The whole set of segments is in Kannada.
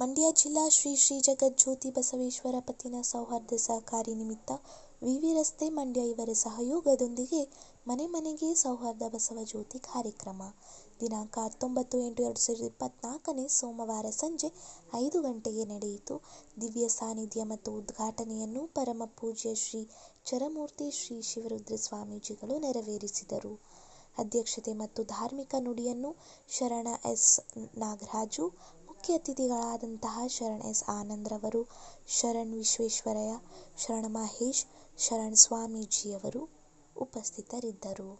ಮಂಡ್ಯ ಜಿಲ್ಲಾ ಶ್ರೀ ಶ್ರೀ ಜಗಜ್ಯೋತಿ ಬಸವೇಶ್ವರ ಪತ್ತಿನ ಸೌಹಾರ್ದ ಸಹಕಾರಿ ನಿಮಿತ್ತ ವಿವಿ ರಸ್ತೆ ಮಂಡ್ಯ ಇವರ ಸಹಯೋಗದೊಂದಿಗೆ ಮನೆ ಮನೆಗೆ ಸೌಹಾರ್ದ ಬಸವ ಜ್ಯೋತಿ ಕಾರ್ಯಕ್ರಮ. ದಿನಾಂಕ ಹತ್ತೊಂಬತ್ತು ಎಂಟು ಎರಡು ಸಾವಿರದ ಇಪ್ಪತ್ತ್ನಾಲ್ಕನೇ ಸೋಮವಾರ ಸಂಜೆ ಐದು ಗಂಟೆಗೆ ನಡೆಯಿತು. ದಿವ್ಯ ಸಾನ್ನಿಧ್ಯ ಮತ್ತು ಉದ್ಘಾಟನೆಯನ್ನು ಪರಮ ಪೂಜ್ಯ ಶ್ರೀ ಚರಮೂರ್ತಿ ಶ್ರೀ ಶಿವರುದ್ರ ಸ್ವಾಮೀಜಿಗಳು ನೆರವೇರಿಸಿದರು. ಅಧ್ಯಕ್ಷತೆ ಮತ್ತು ಧಾರ್ಮಿಕ ನುಡಿಯನ್ನು ಶರಣ ಎಸ್ ನಾಗರಾಜು ಮುಖ್ಯ ಅತಿಥಿಗಳಾದಂತಹ ಶರಣ್ ಎಸ್ ಆನಂದ್ರವರು ಶರಣ್ ವಿಶ್ವೇಶ್ವರಯ್ಯ, ಶರಣ ಮಹೇಶ್, ಶರಣ್ ಸ್ವಾಮೀಜಿಯವರು ಉಪಸ್ಥಿತರಿದ್ದರು.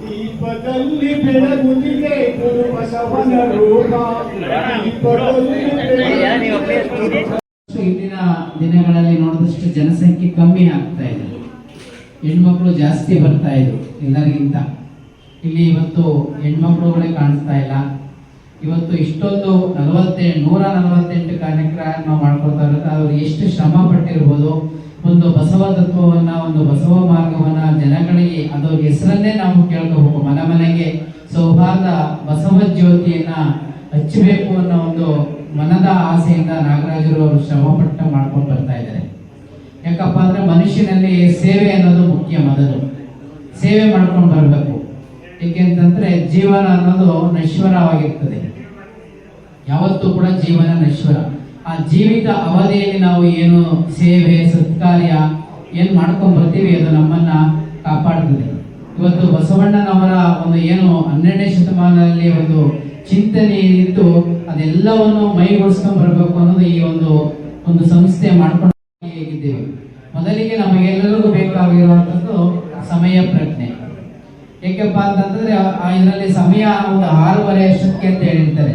ದೀಪದಲ್ಲಿ ಬೆಳಗುತ್ತಿದೆ ಗುರು ಬಸವನ ರೂಪ. ದೀಪದಲ್ಲಿ ಬೆಳಗುತ್ತಿದೆ. ನೋಡಿದಷ್ಟು ಜನಸಂಖ್ಯೆ ಕಮ್ಮಿ ಆಗ್ತಾ ಇದೆ. ಹೆಣ್ಮಕ್ಳು ಜಾಸ್ತಿ ಬರ್ತಾ ಇದ್ರು ಎಲ್ಲರಿಗಿಂತ. ಇಲ್ಲಿ ಇವತ್ತು ಹೆಣ್ಮಕ್ಳುಗಳೇ ಕಾಣಿಸ್ತಾ ಇಲ್ಲ. ಇವತ್ತು ಇಷ್ಟೊಂದು ನಲವತ್ತೆಂಟು ನೂರ ನಲವತ್ತೆಂಟು ಕಾರ್ಯಕ್ರಮ ಮಾಡ್ಕೊಳ್ತಾ ಇರುತ್ತೆ ಅವ್ರು ಎಷ್ಟು ಶ್ರಮ ಪಟ್ಟಿರ್ಬೋದು. ಒಂದು ಬಸವ ತತ್ವವನ್ನ, ಒಂದು ಬಸವ ಮಾರ್ಗವನ್ನ ಜನಗಳಿಗೆ ಅದರ ಹೆಸರನ್ನೇ ನಾವು ಕೇಳ್ಕೋಬೇಕು ಮನೆ ಮನೆಗೆ ಸೌಹಾರ್ದ ಬಸವ ಜ್ಯೋತಿಯನ್ನ ಹಚ್ಚಬೇಕು ಅನ್ನೋ ಒಂದು ಮನದ ಆಸೆಯಿಂದ ನಾಗರಾಜರು ಅವರು ಶ್ರಮಪಟ್ಟ ಮಾಡ್ಕೊಂಡು ಬರ್ತಾ ಇದ್ದಾರೆ. ಯಾಕಪ್ಪ ಅಂದ್ರೆ ಮನುಷ್ಯನಲ್ಲಿ ಸೇವೆ ಅನ್ನೋದು ಮುಖ್ಯ ಮೊದಲು. ಸೇವೆ ಮಾಡ್ಕೊಂಡು ಬರಬೇಕು. ಏಕೆಂತಂದ್ರೆ ಜೀವನ ಅನ್ನೋದು ನಶ್ವರವಾಗಿರ್ತದೆ. ಯಾವತ್ತೂ ಕೂಡ ಜೀವನ ನಶ್ವರ. ಆ ಜೀವಿತ ಅವಧಿಯಲ್ಲಿ ನಾವು ಏನು ಸೇವೆ, ಸತ್ಕಾರ್ಯ, ಏನ್ ಮಾಡ್ಕೊಂಡ್ ಬರ್ತೀವಿ ಅದು ನಮ್ಮನ್ನ ಕಾಪಾಡ್ತದೆ. ಇವತ್ತು ಬಸವಣ್ಣನವರ ಒಂದು ಏನು ಹನ್ನೆರಡನೇ ಶತಮಾನದಲ್ಲಿ ಒಂದು ಚಿಂತನೆ ಏನಿತ್ತು ಅದೆಲ್ಲವನ್ನು ಮೈಗೂಡಿಸ್ಕೊಂಡ್ ಬರ್ಬೇಕು ಅನ್ನೋದು ಈ ಒಂದು ಒಂದು ಸಂಸ್ಥೆ ಮಾಡ್ಕೊಂಡು ನಮಗೆಲ್ಲರಿಗೂ ಬೇಕಾಗಿರುವಂಥದ್ದು ಸಮಯ ಪ್ರಜ್ಞೆ. ಏಕೆಪ್ಪ ಅಂತಂದ್ರೆ ಇದರಲ್ಲಿ ಸಮಯ ಒಂದು ಆರೂವರೆ ಅಷ್ಟಕ್ಕೆ ಅಂತ ಹೇಳಿರ್ತಾರೆ.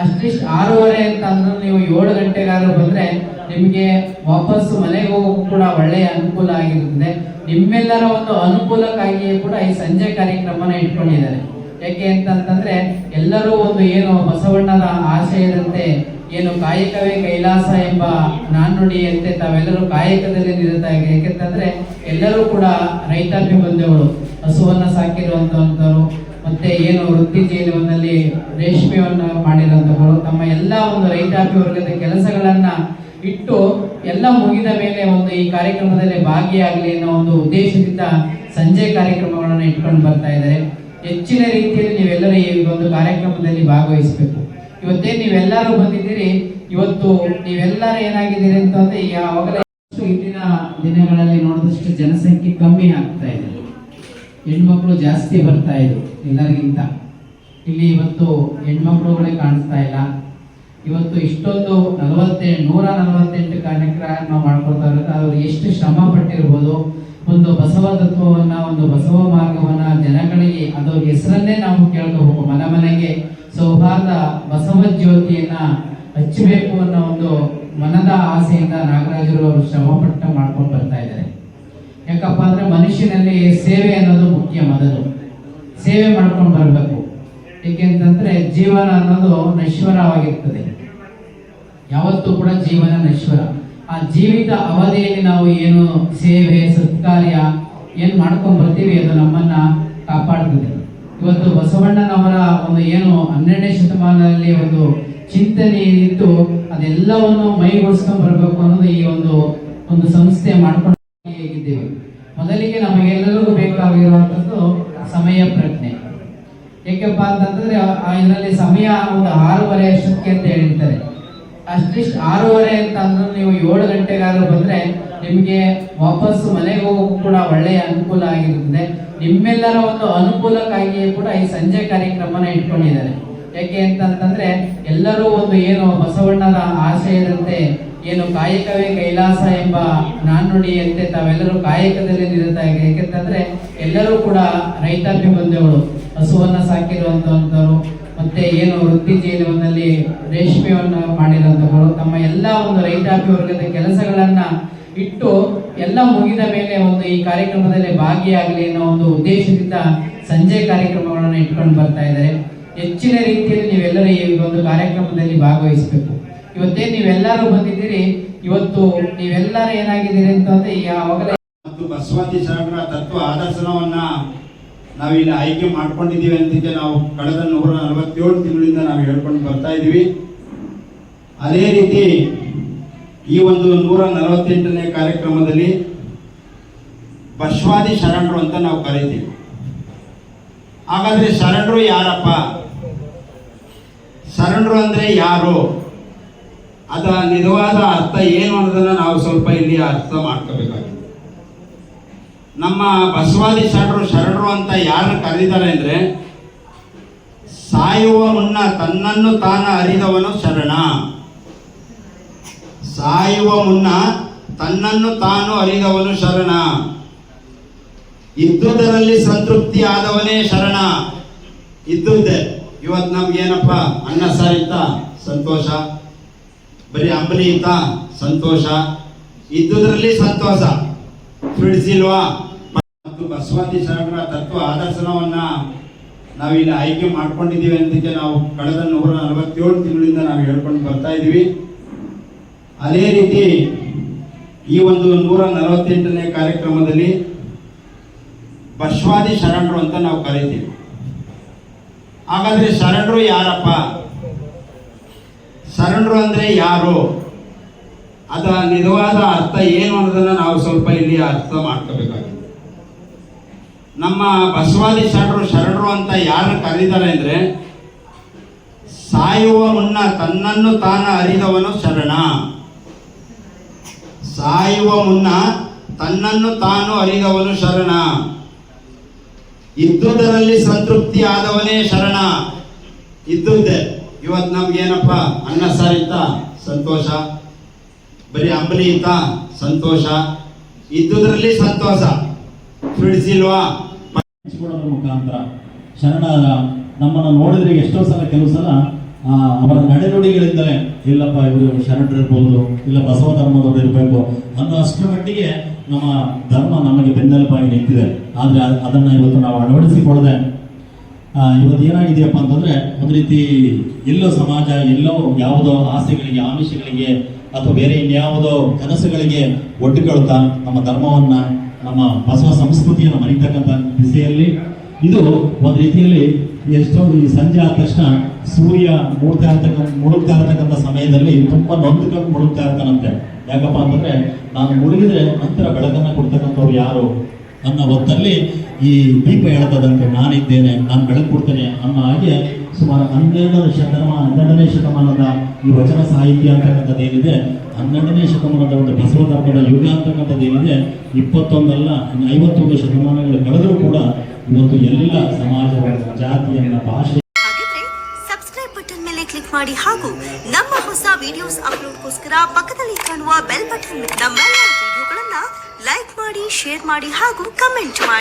ಅಷ್ಟಿಷ್ಟು ಆರೂವರೆ ಅಂತ ಅಂದ್ರೆ ನೀವು ಏಳು ಗಂಟೆಗಾದ್ರೂ ಬಂದ್ರೆ ನಿಮಗೆ ವಾಪಸ್ಸು ಮನೆಗೆ ಹೋಗೋಕ್ಕೂ ಕೂಡ ಒಳ್ಳೆಯ ಅನುಕೂಲ ಆಗಿರುತ್ತದೆ. ನಿಮ್ಮೆಲ್ಲರ ಒಂದು ಅನುಕೂಲಕ್ಕಾಗಿಯೇ ಕೂಡ ಈ ಸಂಜೆ ಕಾರ್ಯಕ್ರಮನ ಇಟ್ಕೊಂಡಿದ್ದಾರೆ. ಯಾಕೆ ಅಂತಂತಂದ್ರೆ ಎಲ್ಲರೂ ಒಂದು ಏನು ಬಸವಣ್ಣನ ಆಶಯದಂತೆ ಏನು ಕಾಯಕವೇ ಕೈಲಾಸ ಎಂಬ ನಾಣ್ಣುಡಿಯಂತೆ ತಾವೆಲ್ಲರೂ ಕಾಯಕದಲ್ಲಿ ನಿರತ ಯಾಕೆಂತಂದ್ರೆ ಎಲ್ಲರೂ ಕೂಡ ರೈತಾಪಿ ಬಂದವರು ಹಸುವನ್ನ ಸಾಕಿರುವಂತವರು ಮತ್ತೆ ಏನು ವೃತ್ತಿ ಜೀವನದಲ್ಲಿ ರೇಷ್ಮೆಯನ್ನ ಮಾಡಿರುವಂತವರು ತಮ್ಮ ಎಲ್ಲ ಒಂದು ರೈತಾಪಿ ವರ್ಗದ ಕೆಲಸಗಳನ್ನ ಇಟ್ಟು ಎಲ್ಲ ಮುಗಿದ ಮೇಲೆ ಒಂದು ಈ ಕಾರ್ಯಕ್ರಮದಲ್ಲಿ ಭಾಗಿಯಾಗಲಿ ಅನ್ನೋ ಒಂದು ಉದ್ದೇಶದಿಂದ ಸಂಜೆ ಕಾರ್ಯಕ್ರಮಗಳನ್ನು ಇಟ್ಕೊಂಡು ಬರ್ತಾ ಇದ್ದಾರೆ. ಹೆಚ್ಚಿನ ರೀತಿಯಲ್ಲಿ ನೀವೆಲ್ಲರೂ ಈ ಒಂದು ಕಾರ್ಯಕ್ರಮದಲ್ಲಿ ಭಾಗವಹಿಸಬೇಕು. ಇವತ್ತೇ ನೀವೆಲ್ಲರೂ ಬಂದಿದ್ದೀರಿ, ಇವತ್ತು ನೀವೆಲ್ಲರೂ ಏನಾಗಿದ್ದೀರಿ ಅಂತಂದ್ರೆ ಯಾವಾಗಲೇ ಇಂದಿನ ದಿನಗಳಲ್ಲಿ ನೋಡಿದಷ್ಟು ಜನಸಂಖ್ಯೆ ಕಮ್ಮಿ ಆಗ್ತಾ ಇದೆ. ಹೆಣ್ಮಕ್ಳು ಜಾಸ್ತಿ ಬರ್ತಾ ಇದ್ರು ಎಲ್ಲರಿಗಿಂತ. ಇಲ್ಲಿ ಇವತ್ತು ಹೆಣ್ಮಕ್ಳುಗಳೇ ಕಾಣಿಸ್ತಾ ಇಲ್ಲ. ಇವತ್ತು ಇಷ್ಟೊಂದು ನಲವತ್ತೆಂಟು ನೂರ ನಲವತ್ತೆಂಟು ಕಾರ್ಯಕ್ರಮ ಮಾಡ್ಕೊಳ್ತಾ ಇರುತ್ತೆ ಅವ್ರು ಎಷ್ಟು ಶ್ರಮ ಪಟ್ಟಿರ್ಬೋದು. ಒಂದು ಬಸವ ತತ್ವವನ್ನ, ಒಂದು ಬಸವ ಮಾರ್ಗವನ್ನ ಜನಗಳಿಗೆ ಅದರ ಹೆಸರನ್ನೇ ನಾವು ಕೇಳ್ಕೋಬೇಕು ಮನೆ ಮನೆಗೆ. ಸೌಹಾರ್ದ ಬಸವ ಜ್ಯೋತಿಯನ್ನ ಹಚ್ಚಬೇಕು ಅನ್ನೋ ಒಂದು ಮನದ ಆಸೆಯಿಂದ ನಾಗರಾಜರು ಅವರು ಶ್ರಮಪಟ್ಟ ಮಾಡ್ಕೊಂಡು ಬರ್ತಾ ಇದ್ದಾರೆ. ಯಾಕಪ್ಪ ಅಂದ್ರೆ ಮನುಷ್ಯನಲ್ಲಿ ಸೇವೆ ಅನ್ನೋದು ಮುಖ್ಯ ಮೊದಲು. ಸೇವೆ ಮಾಡ್ಕೊಂಡು ಬರಬೇಕು. ಏಕೆಂತಂದ್ರೆ ಜೀವನ ಅನ್ನೋದು ನಶ್ವರವಾಗಿರ್ತದೆ. ಯಾವತ್ತೂ ಕೂಡ ಜೀವನ ನಶ್ವರ. ಆ ಜೀವಿತ ಅವಧಿಯಲ್ಲಿ ನಾವು ಏನು ಸೇವೆ, ಸತ್ಕಾರ್ಯ ಏನ್ ಮಾಡ್ಕೊಂಡ್ ಬರ್ತೀವಿ ಅದು ನಮ್ಮನ್ನ ಇವತ್ತು ಬಸವಣ್ಣನವರ ಒಂದು ಏನು ಹನ್ನೆರಡನೇ ಶತಮಾನದಲ್ಲಿ ಒಂದು ಚಿಂತನೆ ಏನಿತ್ತು ಅದೆಲ್ಲವನ್ನು ಮೈಗೂಡಿಸ್ಕೊಂಡ್ ಬರಬೇಕು ಅನ್ನೋದು ಈ ಒಂದು ಒಂದು ಸಂಸ್ಥೆ ಮಾಡ್ಕೊಂಡು ಮೊದಲಿಗೆ ನಮಗೆಲ್ಲರಿಗೂ ಬೇಕಾಗಿರುವಂತದ್ದು ಸಮಯ ಪ್ರಜ್ಞೆ. ಏಕೆಪ್ಪ ಅಂತಂದ್ರೆ ಇದರಲ್ಲಿ ಸಮಯ ಒಂದು ಆರೂವರೆ ಅಷ್ಟಕ್ಕೆ ಅಂತ ಹೇಳಿರ್ತಾರೆ. ಅಷ್ಟಿಷ್ಟು ಆರೂವರೆ ಅಂತ ಅಂದ್ರೆ ನೀವು ಏಳು ಗಂಟೆಗಾದ್ರೂ ಬಂದ್ರೆ ನಿಮಗೆ ವಾಪಸ್ಸು ಮನೆಗೆ ಹೋಗೋಕ್ಕೂ ಕೂಡ ಒಳ್ಳೆಯ ಅನುಕೂಲ ಆಗಿರುತ್ತದೆ. ನಿಮ್ಮೆಲ್ಲರ ಒಂದು ಅನುಕೂಲಕ್ಕಾಗಿಯೇ ಕೂಡ ಈ ಸಂಜೆ ಕಾರ್ಯಕ್ರಮನ ಇಟ್ಕೊಂಡಿದ್ದಾರೆ. ಯಾಕೆ ಅಂತಂತಂದ್ರೆ ಎಲ್ಲರೂ ಒಂದು ಏನು ಬಸವಣ್ಣನ ಆಶಯದಂತೆ ಏನು ಕಾಯಕವೇ ಕೈಲಾಸ ಎಂಬ ನಾಣ್ಣುಡಿಯಂತೆ ತಾವೆಲ್ಲರೂ ಕಾಯಕದಲ್ಲಿ ನಿರತ ಯಾಕೆಂತಂದ್ರೆ ಎಲ್ಲರೂ ಕೂಡ ರೈತಾಪಿ ಬಂಧುಗಳು ಹಸುವನ್ನ ಸಾಕಿರುವಂತವರು ಮತ್ತೆ ಏನು ವೃತ್ತಿ ಜೀವನದಲ್ಲಿ ರೇಷ್ಮೆಯನ್ನು ಮಾಡಿರುವಂತವರು ತಮ್ಮ ಎಲ್ಲ ಒಂದು ರೈತಾಪಿ ವರ್ಗದ ಕೆಲಸಗಳನ್ನ ಇಟ್ಟು ಎಲ್ಲ ಮುಗಿದ ಮೇಲೆ ಒಂದು ಈ ಕಾರ್ಯಕ್ರಮದಲ್ಲಿ ಭಾಗಿಯಾಗಲಿ ಅನ್ನೋ ಒಂದು ಉದ್ದೇಶದಿಂದ ಸಂಜೆ ಕಾರ್ಯಕ್ರಮಗಳನ್ನು ಇಟ್ಕೊಂಡು ಬರ್ತಾ ಇದ್ದಾರೆ. ಹೆಚ್ಚಿನ ರೀತಿಯಲ್ಲಿ ನೀವೆಲ್ಲರೂ ಈ ಒಂದು ಕಾರ್ಯಕ್ರಮದಲ್ಲಿ ಭಾಗವಹಿಸಬೇಕು. ಇವತ್ತೇ ನೀವೆಲ್ಲರೂ ಬಂದಿದ್ದೀರಿ. ಇವತ್ತು ನೀವೆಲ್ಲರೂ ಏನಾಗಿದ್ದೀರಿ ಅಂತಂದ್ರೆ ಯಾವಾಗಲೇ ಮತ್ತು ಬಸವಾದಿ ಶರಣರ ತತ್ವ ಆದರ್ಶನವನ್ನ ನಾವಿಲ್ಲಿ ಆಯ್ಕೆ ಮಾಡ್ಕೊಂಡಿದ್ದೀವಿ ಅಂತಿದ್ದೆ. ನಾವು ಕಳೆದ ನೂರ ನಲವತ್ತೇಳು ತಿಂಗಳಿಂದ ನಾವು ಹೇಳ್ಕೊಂಡು ಬರ್ತಾ ಇದ್ದೀವಿ. ಅದೇ ರೀತಿ ಈ ಒಂದು ನೂರ ನಲವತ್ತೆಂಟನೇ ಕಾರ್ಯಕ್ರಮದಲ್ಲಿ ಬಸವಾದಿ ಶರಣರು ಅಂತ ನಾವು ಕರಿತೀವಿ. ಹಾಗಾದ್ರೆ ಶರಣರು ಯಾರಪ್ಪ? ಶರಣರು ಅಂದ್ರೆ ಯಾರು? ಅದರ ನಿಜವಾದ ಅರ್ಥ ಏನು ಅನ್ನೋದನ್ನ ನಾವು ಸ್ವಲ್ಪ ಇಲ್ಲಿ ಅರ್ಥ ಮಾಡ್ಕೋಬೇಕಾಗಿದೆ. ನಮ್ಮ ಬಸವಾದಿ ಶರಣರು ಶರಣರು ಅಂತ ಯಾರನ್ನ ಕರೆದಿದ್ದಾರೆ ಅಂದ್ರೆ ಸಾಯುವ ಮುನ್ನ ತನ್ನನ್ನು ತಾನ ಅರಿದವನು ಶರಣ ಸಾಯುವ ಮುನ್ನ ತನ್ನನ್ನು ತಾನು ಅರಿದವನು ಶರಣ. ಇದ್ದುದರಲ್ಲಿ ಸಂತೃಪ್ತಿ ಆದವನೇ ಶರಣ ಇದ್ದುದೆ ಇವತ್ತು ನಮ್ಗೇನಪ್ಪ ಅನ್ನ ಇತ್ತ? ಸಂತೋಷ. ಬರೀ ಅಂಬಲಿ ಇತ್ತ? ಸಂತೋಷ. ಇದ್ದುದರಲ್ಲಿ ಸಂತೋಷ. ಬಿಡಿಸಿಲ್ವಾ ಮತ್ತು ಬಸವಾದಿ ಶರಣರ ತತ್ವ ಆದರ್ಶನವನ್ನ ನಾವಿಲ್ಲಿ ಆಯ್ಕೆ ಮಾಡ್ಕೊಂಡಿದ್ದೀವಿ ಅಂತ ನಾವು ಕಳೆದ ನೂರ ನಲವತ್ತೇಳು ತಿಂಗಳಿಂದ ನಾವು ಹೇಳ್ಕೊಂಡು ಬರ್ತಾ ಇದ್ದೀವಿ. ಅದೇ ರೀತಿ ಈ ಒಂದು ನೂರ ನಲವತ್ತೆಂಟನೇ ಕಾರ್ಯಕ್ರಮದಲ್ಲಿ ಬಸವಾದಿ ಶರಣರು ಅಂತ ನಾವು ಕರಿತೀವಿ. ಹಾಗಾದ್ರೆ ಶರಣರು ಯಾರಪ್ಪ? ಶರಣರು ಅಂದ್ರೆ ಯಾರು? ಅದರ ನಿಜವಾದ ಅರ್ಥ ಏನು ಅನ್ನೋದನ್ನ ನಾವು ಸ್ವಲ್ಪ ಇಲ್ಲಿ ಅರ್ಥ ಮಾಡ್ಕೋಬೇಕಾಗಿದೆ. ನಮ್ಮ ಬಸವಾದಿ ಶರಣರು ಶರಣರು ಅಂತ ಯಾರು ಕರೀತಾರೆ ಅಂದ್ರೆ ಸಾಯುವ ಮುನ್ನ ತನ್ನನ್ನು ತಾನ ಅರಿದವನು ಶರಣ. ಸಾಯುವ ಮುನ್ನ ತನ್ನನ್ನು ತಾನು ಅರಿದವನು ಶರಣ. ಇದ್ದುದರಲ್ಲಿ ಸಂತೃಪ್ತಿ ಆದವನೇ ಶರಣ. ಇದ್ದುದ್ದೆ. ಇವತ್ತು ನಮ್ಗೇನಪ್ಪ? ಅನ್ನ ಸಾರಿತ್ತ ಸಂತೋಷ. ಬರೀ ಅಂಬಲಿ ಇತ್ತ? ಸಂತೋಷ. ಇದ್ದುದರಲ್ಲಿ ಸಂತೋಷ. ಹಂಚಿಕೊಳ್ಳೋದ್ರ ಮುಖಾಂತರ ಶರಣರ ನಮ್ಮನ್ನು ನೋಡಿದ್ರೆ ಎಷ್ಟೋ ಸಲ ಕೆಲವು ಸಲ ಅವರ ನಡೆನುಡಿಗಳಿಂದಲೇ, ಇಲ್ಲಪ್ಪ, ಇವರು ಶರಣರಿರ್ಬೋದು, ಇಲ್ಲ ಬಸವ ಧರ್ಮದವರು ಇರಬೇಕು ಅನ್ನೋ ಅಷ್ಟರ ಮಟ್ಟಿಗೆ ನಮ್ಮ ಧರ್ಮ ನಮಗೆ ಬೆನ್ನೆಲುಬಾಗಿ ನಿಂತಿದೆ. ಆದರೆ ಅದನ್ನು ಇವತ್ತು ನಾವು ಅಳವಡಿಸಿಕೊಳ್ಳದೆ ಇವತ್ತು ಏನಾಗಿದೆಯಪ್ಪ ಅಂತಂದ್ರೆ, ಒಂದು ರೀತಿ ಎಲ್ಲೋ ಸಮಾಜ, ಎಲ್ಲೋ ಯಾವುದೋ ಆಸೆಗಳಿಗೆ, ಆಮಿಷಗಳಿಗೆ ಅಥವಾ ಬೇರೆ ಇನ್ಯಾವುದೋ ಕನಸುಗಳಿಗೆ ಒಡ್ಡಿಕೊಳ್ತಾ ನಮ್ಮ ಧರ್ಮವನ್ನ, ನಮ್ಮ ಬಸವ ಸಂಸ್ಕೃತಿಯನ್ನು ಮರಿತಕ್ಕಂಥ ದಿಸೆಯಲ್ಲಿ, ಇದು ಒಂದು ರೀತಿಯಲ್ಲಿ ಎಷ್ಟೋ ಈ ಸಂಜೆ ಆದ ತಕ್ಷಣ ಸೂರ್ಯ ಮೂಡ್ತಾ ಇರ್ತಕ್ಕಂಥ ಮುಳುಗ್ತಾ ಇರ್ತಕ್ಕಂಥ ಸಮಯದಲ್ಲಿ ತುಂಬಾ ನೊಂದ್ಕೊಂಡು ಮುಳುಗ್ತಾ ಇರ್ತಾನಂತೆ ಯಾಕಪ್ಪ ಅಂತಂದ್ರೆ ನಾನು ಮುಳುಗಿದ್ರೆ ನಂತರ ಬೆಳಕನ್ನ ಕೊಡ್ತಕ್ಕಂಥವ್ರು ಯಾರು? ಅನ್ನೋ ಹೊತ್ತಲ್ಲಿ ಈ ದೀಪ ಹೇಳ್ತದಂತೆ ನಾನಿದ್ದೇನೆ, ನಾನು ಬೆಳಕು ಕೊಡ್ತೇನೆ ಅನ್ನೋ ಹಾಗೆ ಸುಮಾರು ಹನ್ನೆರಡನೇ ಶತಮಾನ, ಹನ್ನೆರಡನೇ ಶತಮಾನದ ಈ ವಚನ ಸಾಹಿತ್ಯ ಅಂತಕ್ಕಂಥದ್ದು ಏನಿದೆ, ಹನ್ನೆರಡನೇ ಶತಮಾನದ ಒಂದು ಬಸವ ಯುಗ ಅಂತಕ್ಕಂಥದ್ದು ಏನಿದೆ, ಇಪ್ಪತ್ತೊಂದಲ್ಲ ಐವತ್ತೊಂದು ಶತಮಾನಗಳು ಕಳೆದರೂ ಕೂಡ ಇವತ್ತು ಎಲ್ಲ ಸಮಾಜವನ್ನು ಜಾತಿಯನ್ನ ಭಾಷೆ ಸಬ್ಸ್ಕ್ರೈಬ್ ಬಟನ್ ಮೇಲೆ ಕ್ಲಿಕ್ ಮಾಡಿ ಹಾಗೂ ನಮ್ಮ ಹೊಸ ವಿಡಿಯೋಸ್ ಅಪ್ಲೋಡ್ಗೋಸ್ಕರ ಪಕ್ಕದಲ್ಲಿ ಕಾಣುವ ಬೆಲ್ ಬಟನ್ ನಮ್ಮ ವಿಡಿಯೋಗಳನ್ನ ಲೈಕ್ ಮಾಡಿ ಶೇರ್ ಮಾಡಿ ಹಾಗೂ ಕಮೆಂಟ್ ಮಾಡಿ.